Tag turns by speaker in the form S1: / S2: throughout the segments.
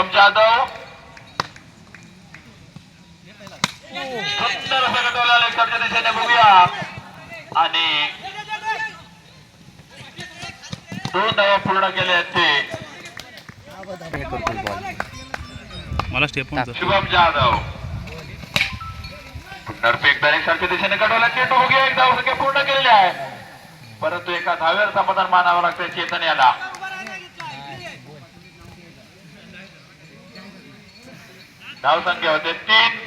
S1: शुभम जाधव. सुंदर दिशेने बघूया. आणि दोन धावा पूर्ण केले आहेत ते.
S2: मला स्टेप
S1: शुभम जाधव. नरपेक डायरेक्टच्या दिशेने कडवला चेंडू बघूया. एक धाव संख्या पूर्ण केलेली आहे. परंतु एका धाव्यावर समाधान मानावं लागतंय चेतन याला. धाव संख्या होते तीन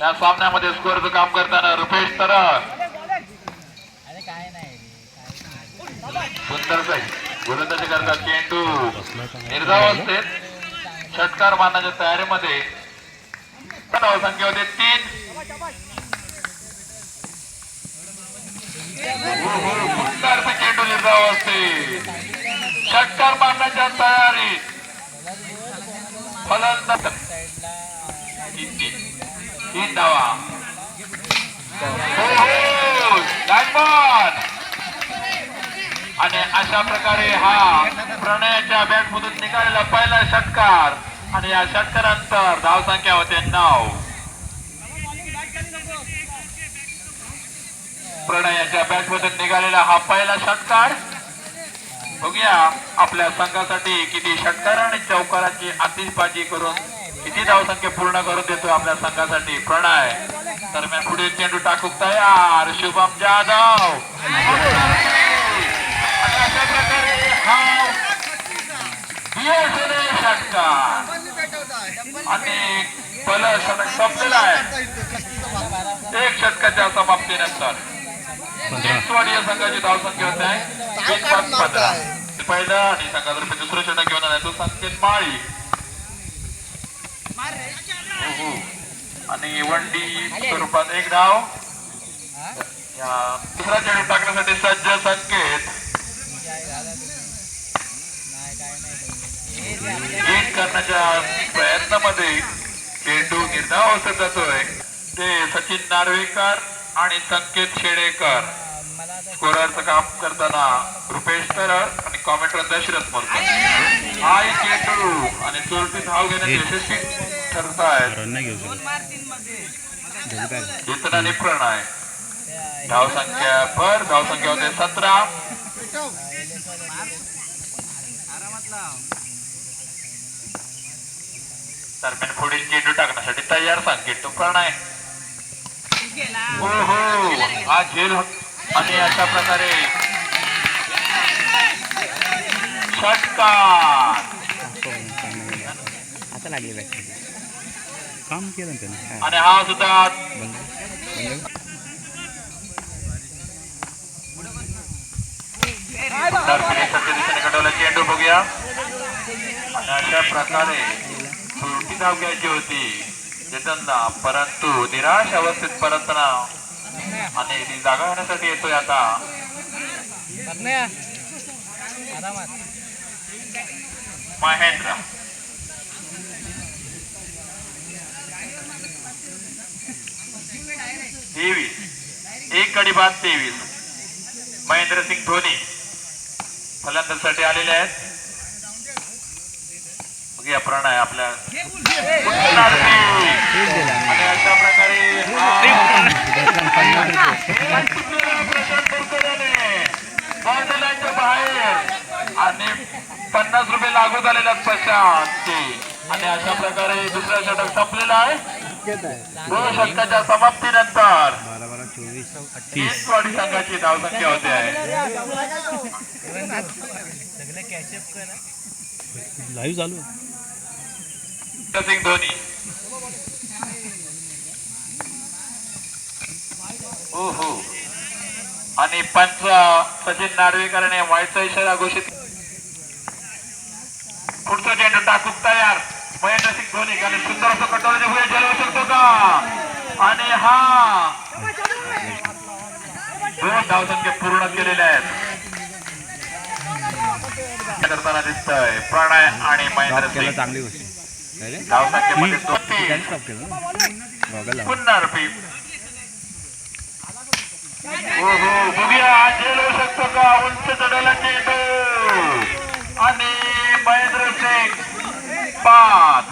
S1: या सामन्यामध्ये स्कोअरचं काम करताना रुपेश तर सुंदर गोलंदाजी करतात चेंडू निर्धाव असते षटकार मारण्याच्या तयारीमध्ये धाव संख्या होते तीन चेंडू निर्धाव असते षटकार मारण्याच्या तयारी. फलंदाज. तीन धावा. हो, हो, आणि अशा प्रकारे हा प्रणयाच्या बॅट मधून निघालेला पहिला षटकार. आणि या षटकारानंतर धाव संख्या होते नऊ. प्रणयाच्या बॅट मधून निघालेला हा पहिला षटकार. बघूया आपल्या संघासाठी किती षटकार आणि चौकाराची आतिषबाजी करून किती धाव संख्या पूर्ण करून देतो आपल्या संघासाठी प्रणय. दरम्यान पुढे चेंडू टाकूक तयार. शुभम जाधव. अशा प्रकारे हा षटकार. आणि पहिलं षटक संपलेलं आहे. एक षटकाच्या समाप्तीनंतर. संघाची धावसंख्या होत आहे. पाच पंधरा पहिलं आणि संघातर्फे दुसरं घेऊन आलाय तो संकेत माळी. आणि वन डी स्वरूपात एक या दुसरा चेंडू टाकण्यासाठी सज्ज संकेत. हिट करण्याच्या प्रयत्नामध्ये चेंडू निर्धाव असत जातोय. ते सचिन नार्वेकर आणि संकेत शेडेकर. स्कोररचं काम करताना रुपेश तर आणि कॉमेंटर दशरथ मोरकर. हा एक चेंडू आणि चोरटी धाव घेण्यात यशस्वी ठरत
S2: आहे नाही घेऊ
S1: धाव संख्या पर धाव संख्या होते सतरा. दरम्यान पुढील चेंडू टाकण्यासाठी तयार संकेत तो प्रणय हो हो हा झेल होता आणि अशा प्रकारे षटकार.
S3: आता लागली
S2: काम केलं ना त्याने.
S1: आणि हा सुद्धा चेंडू बघूया. आणि अशा प्रकारे सुरती धाव घ्यायची होती. परंतु निराश अवस्थेत परतना आणि ती जागा होण्यासाठी येतोय आता. महेंद्र. तेवीस. एक गडी बाद तेवीस. महेंद्र सिंग धोनी. फलंदाजसाठी आलेले आहेत. मग या प्रणय आपल्या आणि अशा प्रकारे बाहेर आणि पन्नास रुपये लागू झालेल्या आहेत प्रशांतचे आणि अशा प्रकारे दुसरा षटक संपलेला आहे. दोन षटकाच्या समाप्तीनंतर. तीस वाडी संघाची धावसंख्या होते. आहे
S2: लाईव्ह चालू
S1: सिंग धोनी. हो आणि पंच सचिन नार्वेकरने व्हायचा इशारा घोषित. पुढचा चेंडू टाकू तयार. महेंद्र सिंग धोनी आणि सुंदर असं कटोरीच्या पुढे जलवू शकतो का? आणि हा. दोन धावसंख्या पूर्ण केलेल्या आहेत. करताना दिसतोय. प्रणय आणि महेंद्र
S3: चांगली गोष्ट. पुन्हा रुपये शकतो
S1: का? उंच चढायला चेंडू. आणि महेंद्र सिंग पाच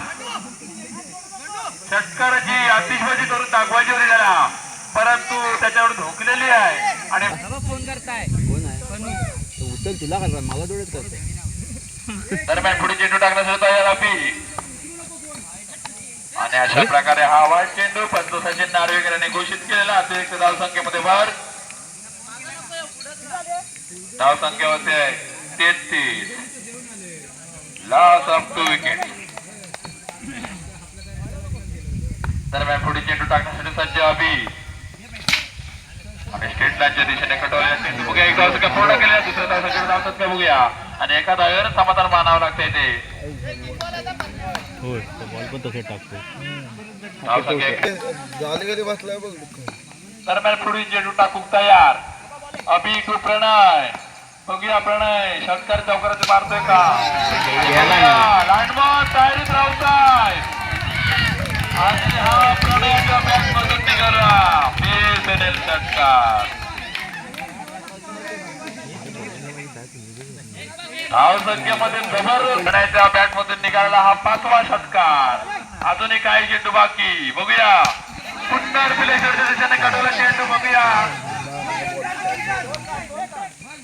S1: षटकाराची आतिषबाजी करून दाखवायची होती त्याला. परंतु त्याच्यावर झोकलेली आहे. आणि
S3: फोन करताय. कोण आहे? तुला करता मला जोडत करतोय.
S1: दरम्यान पुढे चेंडू टाकण्यासाठी तयार अभि आणि अशा प्रकारे हा वाईट चेंडू पंच सचिन नार्वेकर यांनी घोषित केलेला अतिरिक्त धाव संख्येमध्ये भर धाव संख्या होते तेहतीस लॉस ऑफ टू विकेट दरम्यान पुढे चेंडू टाकण्यासाठी सज्ज अभि आणि स्टेट लाईनच्या दिशेने कटवलेला चेंडू बघूया. एक धाव संख्या पूर्ण केल्या दुसऱ्या धाव संख्येवर धाव संख्या बघूया. आणि एका धावेवर समाधान मानावं लागतंय ते.
S2: होय तो बॉल पण तसं टाकतो
S4: बसलाय बघ
S1: दरम्यान पुढील चेंडू टाकूक तयार. अभि टू प्रणय. बघूया प्रणय. षटकार चौकाराचे मारतोय का? लांडमॉन तयारीत राहताय. आणि हा प्रणयाच्या बॅट मधून निघाला. बेसनेल षटकार धाव संख्येमध्ये जबर बॅट मधून निघाला हा पाचवा षटकार. अजूनही काही चेंडू बाकी. बघूया. पुन्हा पिलेश्वरच्या दिशेने कटवला चेंडू बघूया.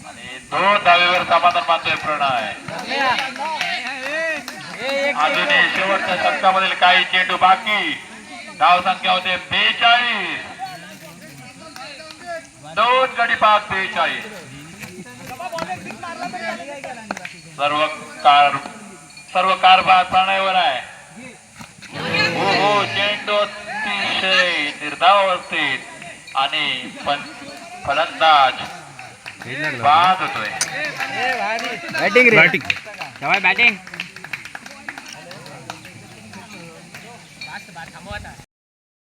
S1: आणि दोन दावेवर समाधान मानतोय प्रणय. अजूनही शेवटच्या षटकामधील काही चेंडू बाकी. धाव संख्या होते बेचाळीस. दोन गडी पाच बेचाळीस. सर्व कार सर्व कारभार प्रणयवर आहे हो हो चेंडू अतिशय निर्धाव अवस्थेत आणि पण फलंदाज बाद होतोय
S3: बॅटिंग रे
S2: बॅटिंग
S3: केव्हा बॅटिंग